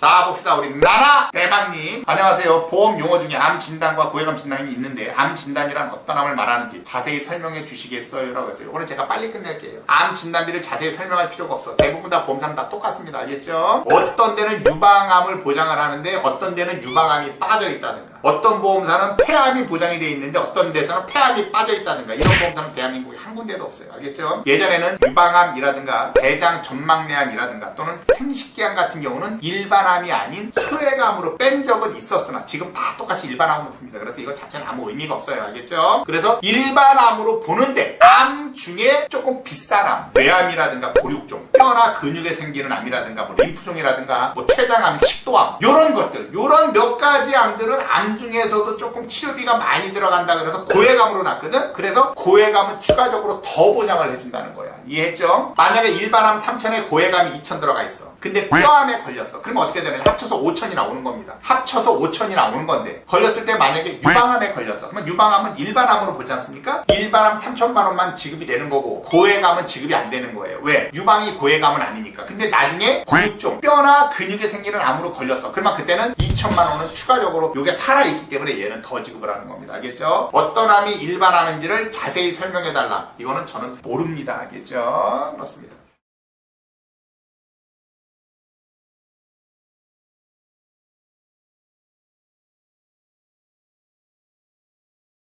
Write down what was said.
자 봅시다. 우리 나나 대박님. 안녕하세요. 보험 용어 중에 암 진단과 고해감 진단이 있는데 암 진단이란 어떤 암을 말하는지 자세히 설명해 주시겠어요? 라고 했어요. 이거는 제가 빨리 끝낼게요. 암 진단비를 자세히 설명할 필요가 없어. 대부분 다 보험사는 다 똑같습니다. 알겠죠? 어떤 데는 유방암을 보장을 하는데 어떤 데는 유방암이 빠져 있다든가. 어떤 보험사는 폐암이 보장이 돼 있는데 어떤 데서는 폐암이 빠져 있다든가. 이런 보험사는 대한민국에 한 군데도 없어요. 알겠죠? 예전에는 유방암이라든가 대장 전망내암이라든가 또는 생식기암 같은 경우는 일반 암이 아닌 소외감으로 뺀 적은 있었으나 지금 다 똑같이 일반암으로 봅니다. 그래서 이거 자체는 아무 의미가 없어요. 알겠죠? 그래서 일반암으로 보는데 암 중에 조금 비싼 암, 뇌암이라든가 고육종, 뼈나 근육에 생기는 암이라든가 뭐 림프종이라든가 뭐 췌장암, 칡도암 요런 것들, 요런 몇 가지 암들은 암 중에서도 조금 치료비가 많이 들어간다 그래서 고해감으로 났거든. 그래서 고해감은 추가적으로 더 보장을 해준다는 거야. 이해했죠? 만약에 일반암 3천에 고해감이 2천 들어가 있어. 근데 뼈암에 걸렸어. 그러면 어떻게 되느냐? 합쳐서 5천이 나오는 겁니다. 합쳐서 5천이 나오는 건데 걸렸을 때 만약에 유방암에 걸렸어. 그러면 유방암은 일반암으로 보지 않습니까? 일반암 3천만 원만 지급이 되는 거고 고해감은 지급이 안 되는 거예요. 왜? 유방이 고해감은 아니니까. 근데 나중에 고육종 뼈나 근육에 생기는 암으로 걸렸어. 그러면 그때는 2천만 원은 추가적으로 요게 살아있기 때문에 얘는 더 지급을 하는 겁니다. 알겠죠? 어떤 암이 일반암인지를 자세히 설명해 달라. 이거는 저는 모릅니다. 알겠죠? 그렇습니다.